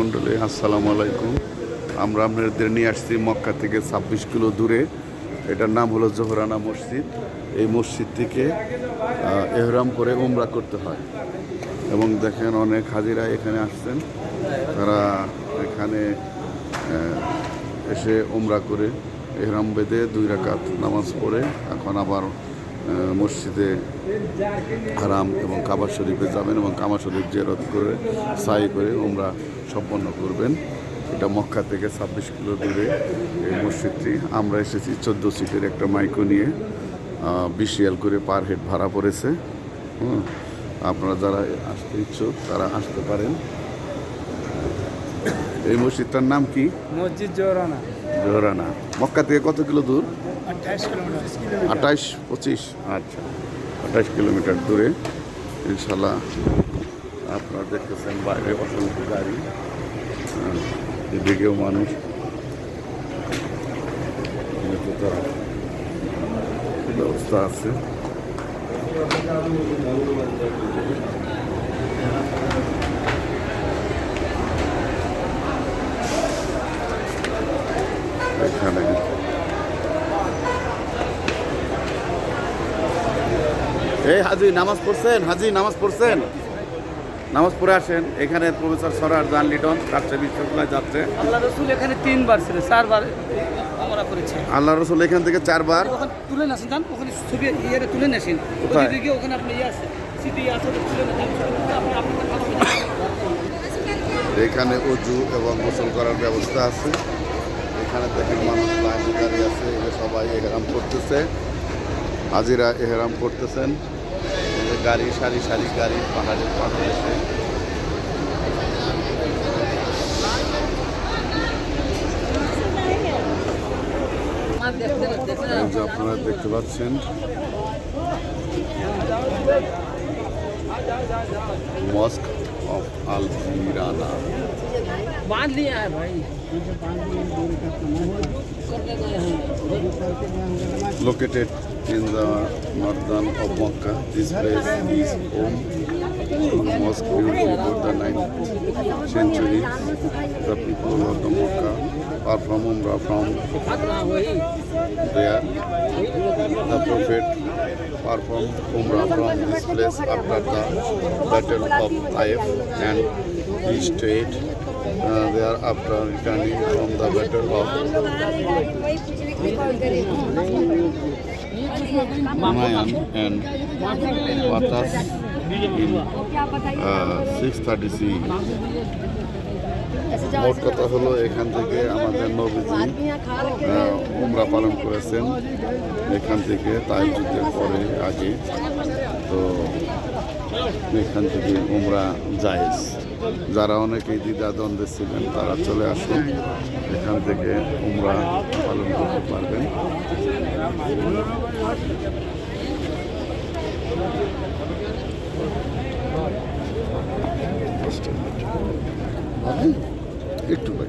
মন্ডলী, আসসালামু আলাইকুম। আমরা আপনাদের নিয়ে আসছি মক্কা থেকে ছাব্বিশ কিলো দূরে। এটার নাম হলো জোহরানা মসজিদ। এই মসজিদ থেকে এহরাম করে উমরা করতে হয়। এবং দেখেন অনেক হাজিরা এখানে আসছেন। তারা এখানে এসে উমরা করে এহরাম বেঁধে দুই রাকাত নামাজ পড়ে। এখন আবার মসজিদে হারাম এবং কাবা শরীফে যাবেন এবং কাবা শরীফ জেরত করে সাই করে উমরা সম্পন্ন করবেন। এটা মক্কা থেকে ছাব্বিশ কিলো দূরে এই মসজিদটি। আমরা এসেছি চোদ্দ সিটের একটা মাইকো নিয়ে বিশ রিয়াল করে পার হেড ভাড়া পড়েছে। হুম আপনারা যারা আসতে ইচ্ছুক তারা আসতে পারেন। এই মসজিদটার নাম কি? মসজিদ জোহরানা। জোহরানা। মক্কা থেকে কত কিলো দূর? আঠাইশ, পঁচিশ। আচ্ছা আঠাইশ কিলোমিটার দূরে। ইনশাল্লাহ আপনারা দেখতেছেন বাইরে অসংখ্য গাড়ি। এদিকেও মানুষ। ব্যবস্থা আছে। এখানে এই হাজি নামাজ পড়ছেন হাজি নামাজ পড়ছেন। নামাজ পড়ে আসেন এখানে প্রফেসর সরার জান লিটন রাজশাহী বিশ্ববিদ্যালয় যাচ্ছে। আল্লাহ রসুল এখানে তিনবার ছিল চারবার আমরা করেছি। আল্লাহ রসুল এখান থেকে চারবার। ওখানে তুলে নেছেন যান ওখানে ছবি ইয়েটা তুলে? ওদিকে ওখানে আপনি ইয়ে আছে সিটি আছে তুলে নেন আপনি আপনার এখানে অজু এবং গোসল করার ব্যবস্থা আছে। এখানে দেখেন মানুষ লাইনে দাঁড়িয়ে আছে সবাই এহরাম করতেছে। হাজিরা এহরাম করতেছেন। গাড়ি, সারি সারি গাড়ি, পাহাড়ের পাহাড়ে এসে। আপনারা দেখতে পাচ্ছেন, মস্ক অফ আলিরানা বাঁধলি বাঁধ ভাই। Located in the northern of Makkah. This place is home to the mosque built before the 9th century. The people of the are perform Umrah from there. The Prophet performed Umrah from this place after the Battle of Taif and he stayed uh, there after returning from the Battle of Humayun and Watas in uh, 630 মোট কথা হলো এখান থেকে আমাদের নবীজি উমরা পালন করেছেন। এখান থেকে তাই যুদ্ধের পরে আগে। তো এখান থেকে উমরা জায়েজ। যারা অনেকেই দ্বিধা দ্বন্দ্বে ছিলেন, তারা চলে আসুন। এখান থেকে উমরা পালন করতে পারবেন। একটু ভাই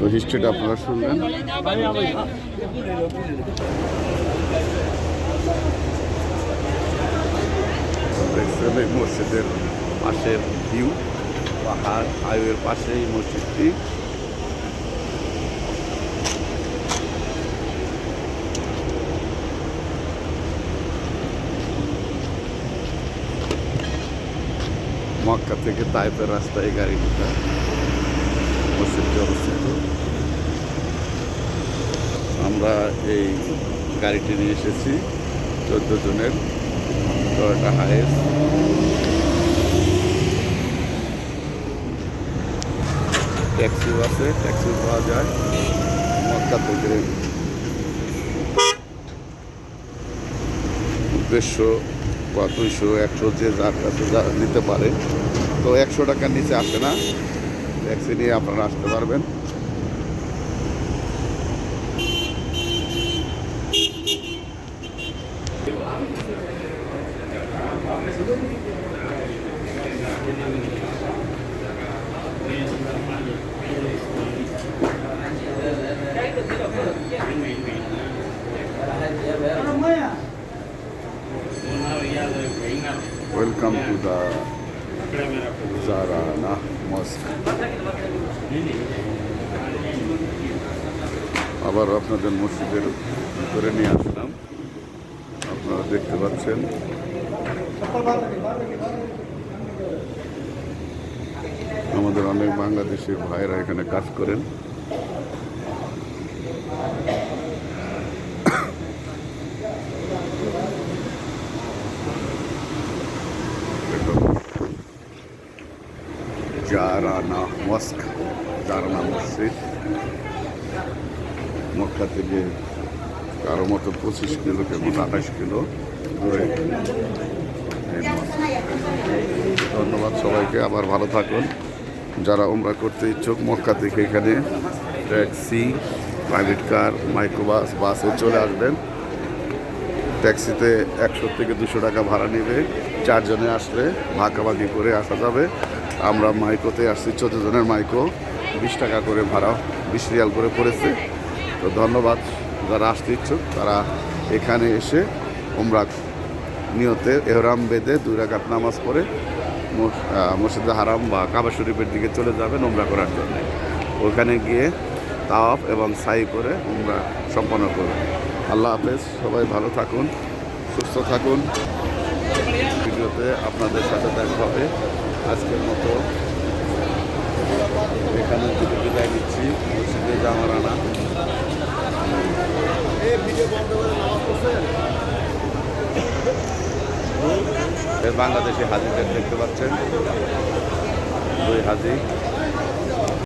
তো হিস্ট্রিটা আপনারা শুনলেন। দেখছেন এই মসজিদের পাশের ভিউ পাহাড়, হাইওয়ের পাশে এই মসজিদটি। মক্কা থেকে তাইপের রাস্তায় গাড়ি গাড়িটা মসজিদটি অবস্থিত আমরা এই গাড়িটি নিয়ে এসেছি চোদ্দ জনের টয়োটা হাইস। ট্যাক্সিও আছে, ট্যাক্সিও পাওয়া যায়। মক্কা থেকে দেড়শো বা দুইশো, একশো যে যার কাছে নিতে পারে। তো একশো টাকার নিচে আসে না। ট্যাক্সি নিয়ে আপনারা আসতে পারবেন Welcome to the Zarana. মস্ক আবার আপনাদের মসজিদের ভিতরে নিয়ে আসলাম। আপনারা দেখতে পাচ্ছেন। আমাদের অনেক বাংলাদেশের ভাইরা এখানে কাজ করেন। জারানা মস্ক জারানা মসজিদ মক্কা থেকে কারও মতো পঁচিশ কিলো কেমন আঠাশ কিলো ধন্যবাদ সবাইকে, আবার ভালো থাকুন। যারা উমরা করতে ইচ্ছুক, মক্কা থেকে এখানে ট্যাক্সি, প্রাইভেট কার, মাইক্রোবাস, বাসে চলে আসবেন। ট্যাক্সিতে একশো থেকে দুশো টাকা ভাড়া নেবে। চারজনে আসলে ভাগাভাগি করে আসা যাবে। আমরা মাইকোতে আসছি চোদ্দ জনের মাইকো। বিশ টাকা করে ভাড়া, বিশ রিয়াল করে পড়েছে। তো ধন্যবাদ, যারা আসতে ইচ্ছুক, তারা এখানে এসে ওমরা নিয়তে এহরাম বেঁধে দুই রাকাত নামাজ পড়ে মস- মসজিদে হারাম বা কাবা শরীফের দিকে চলে যাবেন উমরা করার জন্য। ওখানে গিয়ে তাওয়াফ এবং সাই করে উমরা সম্পন্ন করবেন আল্লাহ হাফেজ, সবাই ভালো থাকুন, সুস্থ থাকুন। ভিডিওতে আপনাদের সাথে দেখা হবে। আজকের মতো এখানে দুটো বিদায় নিচ্ছি। মসজিদে জামার আনা বাংলাদেশি হাজিদের দেখতে পাচ্ছেন। দুই হাজি।